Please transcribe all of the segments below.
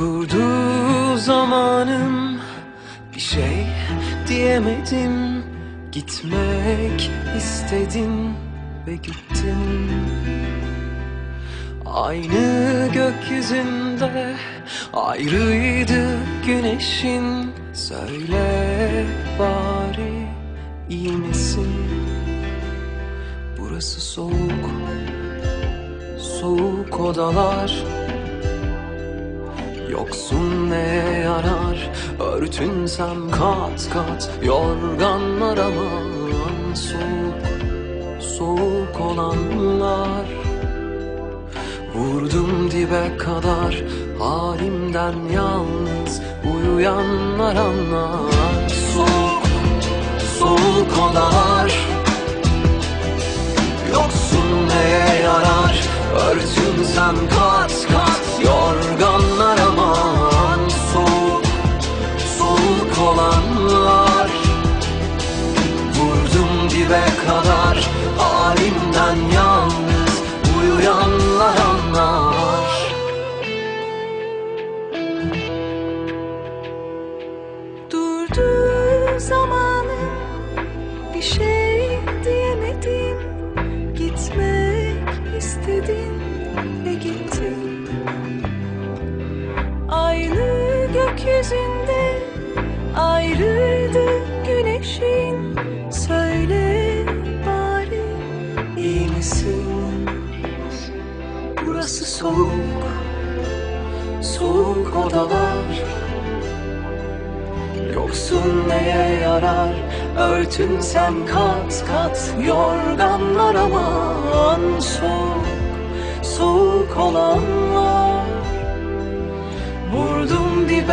Durdu zamanım bir şey diyemedim. Gitmek istedin ve gittin Aynı gökyüzünde ayrıydı güneşin. Söyle bari iyi misin? Burası soğuk, soğuk odalar. Yoksun neye yarar? Örtünsem kat kat Yorganlar aman Soğuk, soğuk olanlar. Vurdum dibe kadar Halimden yalnız Uyuyanlar anlar. Soğuk, soğuk odalar Yoksun neye yarar? Örtünsem kat gökyüzünde ayrıydı güneşin. Söyle bari İyi misin? Burası soğuk, soğuk odalar. Yoksun neye yarar? Örtünsem kat kat Yorganlar aman Soğuk, soğuk olanlar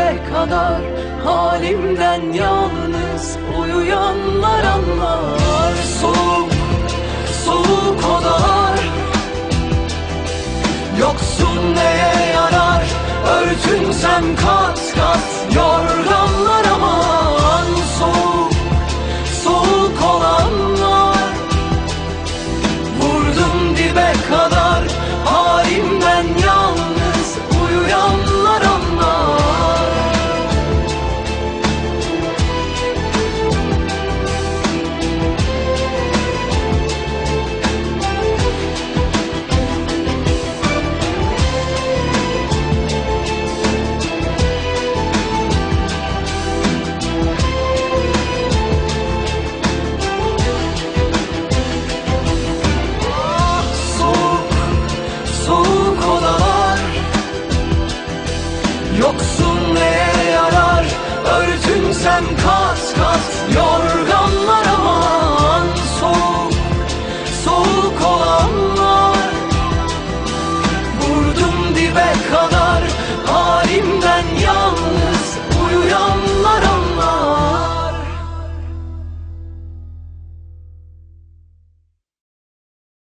Dibe kadar Halimden yalnız Uyuyanlar anlar. Soğuk, soğuk odalar. Yoksun neye yarar? Örtünsem kat dibe kadar halimden yalnız uyuyan